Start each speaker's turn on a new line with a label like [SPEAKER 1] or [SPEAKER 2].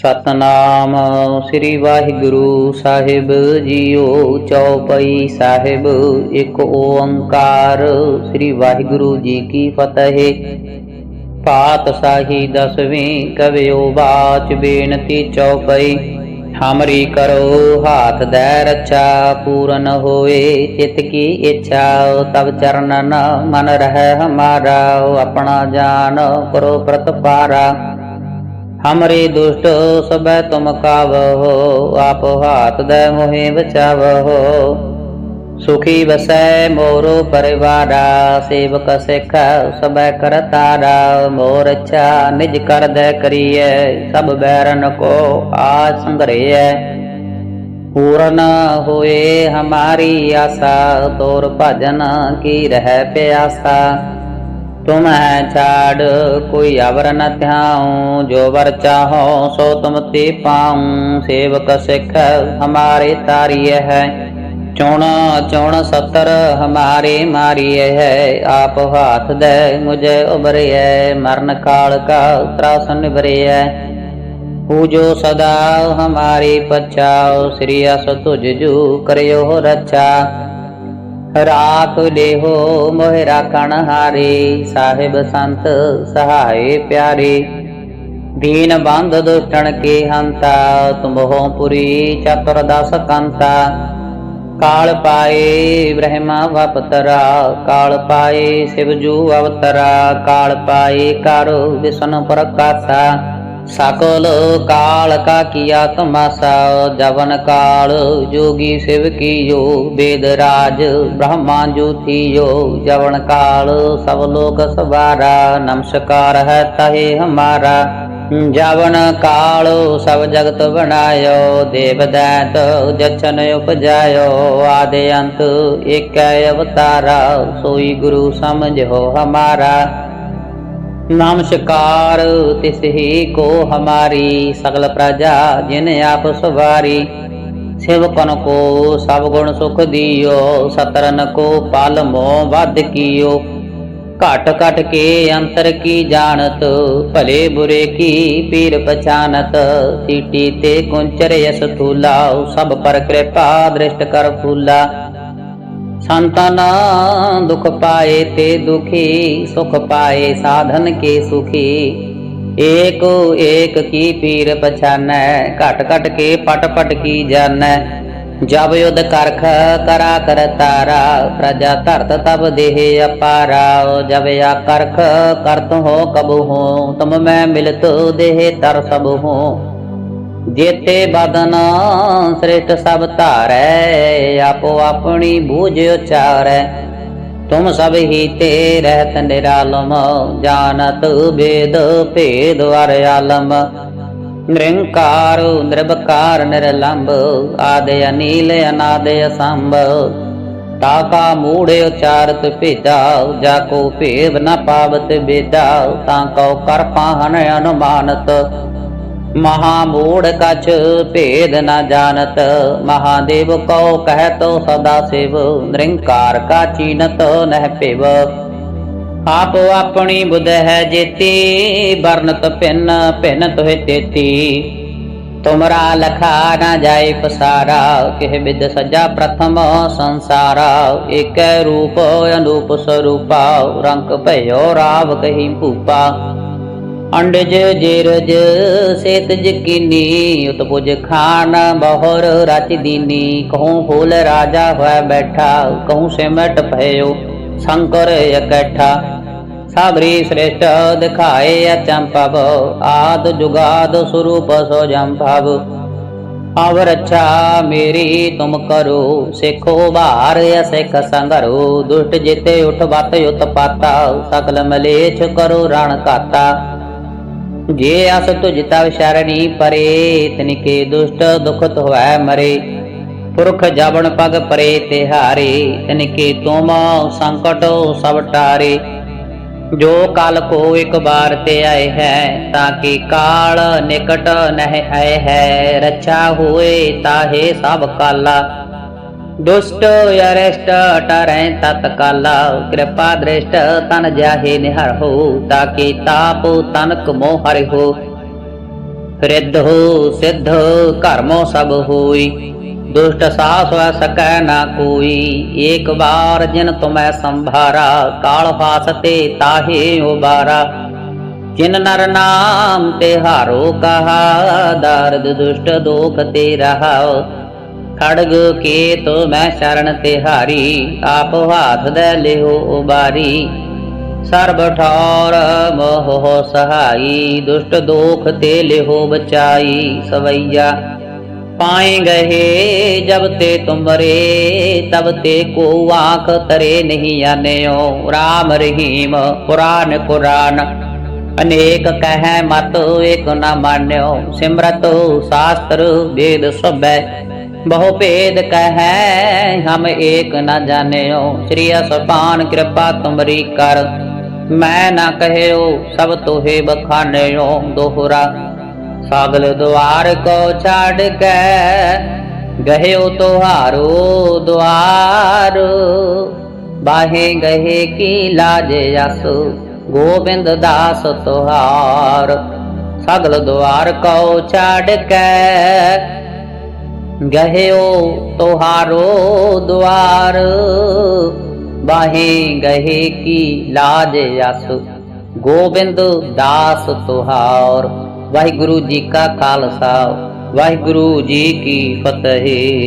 [SPEAKER 1] ਸਤਨਾਮ ਸ੍ਰੀ Waheguru Sahib JIO Chaupai Sahib, Ik Onkar. ਸ੍ਰੀ ਵਾਹਿਗੁਰੂ ਜੀ ਕੀ ਫਤਿਹ। ਪਾਤਸ਼ਾਹੀ ਦਸਵੀਂ ਕਵਿਓ ਬਾਚ ਬੇਨਤੀ ਚੌਪਈ। ਹਮਰੀ ਕਰੋ ਹਾਥ ਦੈ ਰੱਛਾ, ਪੂਰਨ ਹੋਏ। ਚਿਤ ਕੀ ਇੱਛਾ ਤਬ ਚਰਨਨ ਮਨ ਰਹਿ ਹਮਾਰਾ। ਆਪਣਾ ਜਾਨ ਕਰੋ ਪ੍ਰਤਪਾਰਾ। ਹਮਰੇ ਦੁਸ਼ਟ ਸਬੈ ਤੁਮ ਕਾਵਹੋ ਆਪ ਹਾਥ ਦੈ ਮੋਹਿ ਬਚਾਵਹੋ ਸੁਖੀ ਵਸੈ ਮੋਰੋ ਪਰਿਵਾਰਾ ਸੇਵਕ ਸਿਖ ਸਬੈ ਕਰਤਾਰਾ ਮੋਰ ਅੱਛਾ ਨਿਜ ਕਰਦੈ ਕਰੀਐ ਸਭ ਬੈਰਨ ਕੋ ਆਜ ਸੰਗਰੇਐ ਪੂਰਨ ਹੋਏ ਹਮਾਰੀ ਆਸਾ ਤੋਰ ਭਜਨ ਕੀ ਰਹਿ ਪਿਆਸਾ ਤੁਮ ਹੈ ਛਾੜ, ਕੋਈ ਅਵਰ ਨ ਧਿਆਉ, ਜੋ ਵਰ ਚਾਹੋ ਸੋ ਤੁਮ ਤੇ ਪਾਉ। ਸੇਵਕ ਸਿੱਖ ਹਮਾਰੇ ਤਾਰੀਏ ਹੈ। ਚੁਣ ਚੁਣ ਸਤਰ ਹਮਾਰੇ ਮਾਰੀਏ ਹੈ। ਆਪ ਹਾਥ ਦੇ ਮੁਝੇ ਉਬਰਿਐ ਮਰਨ ਕਾਲ ਕਾ ਤਰਾਸਨ ਨਿਵਰਿਐ ਪੂਜੋ ਸਦਾ ਹਮਾਰੀ ਪਛਾਓ ਸ੍ਰੀ ਅਸ ਤੁਜ ਜੂ ਕਰਿਓ ਰੱਛਾ। ਰਾਖ ਦੇਹੋ ਮੋਹਿ ਰਾਖਣ ਹਾਰੇ, ਸਾਹਿਬ ਸੰਤ ਸਹਾਏ ਪਿਆਰੇ। ਦੀਨ ਬੰਧ ਦੁਸ਼ਟਣ ਕੇ ਹੰਤਾ, ਤੁਮਹੋ ਪੁਰੀ ਚਤੁਰ ਦਸ ਕੰਤਾ। ਕਾਲ ਪਾਏ ਬ੍ਰਹਮਾ ਵਪਤਰਾ, ਕਾਲ ਪਾਏ ਸਿਵ ਜੂ ਅਵਤਰਾ, ਕਾਲ ਪਾਏ ਕਰ ਵਿਸ਼ਨ ਪ੍ਰਕਾਸ਼ਾ। सकल काल का किया तमाशा जवन काल जोगी शिव की योग वेदराज ब्रह्मा ज्योति योग जवन काल सब लोक सवारा नमस्कार है तहे हमारा जवन काल सब जगत बनायो देव दैत जचन उपजायो आदि अंत एक अवतारा सोई गुरु समझो हमारा ਨਮਸਕਾਰ ਤਿਸ ਹੀ ਕੋ ਹਮਾਰੀ ਸਗਲ ਪ੍ਰਜਾ, ਜਿਨ ਆਪ ਸਵਾਰੀ। ਸੇਵਕਨ ਕੋ, ਸਭ ਗੁਣ ਸੁਖ ਦਿਓ, ਸਤਰਨ ਕੋ ਪਾਲ ਮੋ ਵਧ ਕੀਓ। ਘਟ ਘਟ ਕੇ ਅੰਤਰ ਕੀ ਜਾਣਤ, ਭਲੇ ਬੁਰੇ ਕੀ ਪੀਰ ਪਛਾਨਤ। ਸੀਟੀ ਤੇ ਕੁੰਚਰ ਅਸ ਸਭ ਪਰ ਕਿਰਪਾ ਦ੍ਰਿਸ਼ਟ ਕਰ ਫੂਲਾ। ਸੰਤਨ ਦੁਖ ਪਾਏ ਤੇ ਦੁਖੀ, ਸੁਖ ਪਾਏ, ਸਾਧਨ ਕੇ ਸੁਖੀ। ਏਕ ਏਕ ਕੀ ਪੀਰ ਪਛਾਨੈ, ਘਟ ਘਟ ਕੇ ਪਟ ਪਟ ਕੀ ਜਾਣੈ ਜਬ ਯੁਧ ਕਰਖ ਕਰਾ ਕਰ ਤਾਰਾ, ਪ੍ਰਜਾ ਧਰਤ ਤਬ ਦੇਹ ਅਪਾਰਾ। ਜਬ ਆ ਕਰਖ ਕਰਤ ਹੋ ਕਬ ਹੋ, ਤੁਮ ਮੈਂ ਮਿਲਤ ਦੇਹ ਤਰ ਸਭ ਹੋ। ਜੇਤੇ ਬਦਨ ਸ੍ਰਿਸ਼ਟ ਸਭ ਧਾਰੈ आपो अपनी बूझ उचारै तुम सब ही ते रहत निरालम जानत वेद भेद अर आलम निरंकार निर्भकार निर्लंब आदि अनील अनादि असंभ ताका मूढ़ उचारत भेदा जाको भेद न पावत बेदा ताको कर पाहन ਮਹਾ ਮੂੜ ਕਛ ਭੇਦ ਨ ਜਾਣਤ, ਮਹਾਦੇਵ ਕਉ ਕਹਿਤ ਸਦਾ ਸਿਵ, ਨਿਰੰਕਾਰ ਕਾ ਚੀਨਤ ਨਹਿ ਪਿਵ ਆਪ ਆਪਣੀ ਬੁਧ ਹੈ ਜੇਤੀ, ਵਰਨਤ ਪਿੰਨ ਪਿੰਨ ਤੋਹਿ ਤੇਤੀ। ਤੁਮਰਾ ਲਖਾ ਨ ਜਾਏ ਪਸਾਰਾ, ਕਿਹ ਵਿਦ ਸਜਾ ਪ੍ਰਥਮ ਸੰਸਾਰਾ। ਏਕੈ ਰੂਪ ਅਨੂਪ ਸਰੂਪਾ, ਰੰਗ ਭਇਓ ਰਾਵ ਕਹੀ ਭੂਪਾ। ਅੰਡਜ ਜੇਰਜ ਸੇਤ ਜਕੀਨੀ ਉਤਪੁਜ ਖਾਨ ਬਹੁਰ ਰਚ ਦੀਨੀ। ਕਹੂੰ ਫੂਲ ਰਾਜਾ ਹੋਇ ਬੈਠਾ, ਕਹੂੰ ਸਿਮਟ ਭਇਓ ਸ਼ੰਕਰ ਇਕੱਠਾ। ਸਾਬਰੀ ਸ੍ਰੇਸ਼ਟ ਦਿਖਾਏ ਅਚੰਪਵ ਆਦ ਜੁਗਾਦ ਸਰੂਪ ਸੋ ਜੰਭਵ ਅਵਰ ਅੱਛਾ ਮੇਰੀ ਤੁਮ ਕਰੋ, ਸਿੱਖੋ ਬਾਹਰ ਅਸਿਖ ਸੰਗਰੋ ਦੁਸ਼ਟ ਜਿਤੇ ਉਠ ਬਤ ਉਤ ਪਾਤਾ ਸਕਲ ਮਲੇਛ ਕਰੋ ਰਣ ਕਾਤਾ ਜੇ ਅਸ ਤੁਜ ਤਵ ਪਰੇ ਤਨਿਕੇ ਦੁਸ਼ਟ ਦੁਖਤ ਹੋਇ ਮਰੇ। ਪੁਰਖ ਜਾਵਣ ਪਗ ਪਰੇ ਤਿਹਾਰੇ ਤਨਿਕੇ ਤੁਮ ਸੰਕਟ ਸਭ ਟਾਰੇ। ਜੋ ਕਾਲ ਕੋ ਇੱਕ ਬਾਰ ਤੇ ਆਏ ਹੈ, ਤਾਂ ਕਿ ਕਾਲ ਨਿਕਟ ਨਹਿ ਆਏ ਹੈ। ਰੱਛਾ ਹੋਏ, ਤਾਹੇ ਸਭ ਕਾਲਾ। ਦੁਸ਼ਟ ਅਰੇਸ਼ਟ ਟਰੈ ਤਤ ਕਿਰਪਾ ਦ੍ਰਿਸ਼ਟ, ਤਨ ਜਾਹੇ ਨਿਹਰ ਹੋ, ਤਾਕਿ ਤਾਪ ਤਨਕ ਮੋਹ ਹਰਿ ਹੋ। ਰਿੱਧ ਸਿੱਧ ਕਰਮੋ ਸਭ ਹੋਈ। ਦੁਸ਼ਟ ਸਾਸ ਸਕੈ ਨਾ ਕੋਈ। ਏਕ ਬਾਰ ਜਿਨ ਤੁਮੈ ਸੰਭਾਰਾ, ਕਾਲ ਫਾਸਤੇ ਤਾਹੇ ਉਬਾਰਾ। ਜਿਨ ਨਰ ਨਾਮ ਤੇ ਹਾਰੋ ਕਹਾ, ਦਰਦ ਦੁਸ਼ਟ ਦੋਖ ਤੇ ਰਹਾਓ ਖੜਗ ਕੇ ਤੋ ਮੈਂ ਸ਼ਰਨ ਤੇ ਹਾਰੀ, ਆਪ ਹਾਥ ਦੇ ਲਿਓ ਉਬਾਰੀ। ਸਰਬ ਠੌਰ ਮੋਹ ਸਹਾਈ, ਦੁਸ਼ਟ ਦੋਖ ਤੇ ਲਿਓ ਬਚਾਈ। ਸਵਈਆ ਪਾਏ ਗਏ ਜਬ ਤੇ ਤੁਮਰੇ, ਤਬ ਤੇ ਕੋ ਆਖ ਤਰੇ ਨਹੀਂ ਆਨਿਓ। RAM ਰਹੀਮ ਪੁਰਾਨ ਕੁਰਾਨ ਅਨੇਕ ਕਹਿ ਮਤ ਏਕ ਨਾ ਮਾਨਿਓ। ਸਿਮਰਤ ਸ਼ਾਸਤਰ ਵੇਦ ਸਭੈ ਬਹੁ ਭੇਦ ਕਹੈ, ਹਮ ਏਕ ਨਾ ਜਾਣਿਓ। ਸ੍ਰੀ ਅਸਪਾਨ ਕਿਰਪਾ ਤੁਮਰੀ ਕਰ। ਮੈਂ ਨਾ ਕਹਿਓ, ਸਭ ਤੋਹੇ ਬਖਾਨਿਓ ਦੋਹਰਾ। ਸਾਗਲ ਦੁਆਰ ਕੋ ਛਾੜ ਕੇ ਗਹਿਓ ਤੁਹਾਰੋ ਦੁਆਰ। ਬਾਹੇ ਗਹੇ ਕੀ ਲਾਜ ਜਸ ਗੋਬਿੰਦ ਦਾਸ ਤੁਹਾਰ। ਸਗਲ ਦੁਆਰ ਕੋ ਛਾੜ ਕੇ ਗਹਿਓ ਤੁਹਾਰੋ ਦੁਆਰ, ਬਾਹੇ ਗਏ ਕੀ ਲਾਜ ਜਸ ਗੋਬਿੰਦ ਦਾਸ ਤੁਹਾਰ, ਵਾਹਿਗੁਰੂ ਜੀ ਕਾ ਖਾਲਸਾ, ਵਾਹਿਗੁਰੂ ਜੀ ਕੀ ਫਤਿਹ।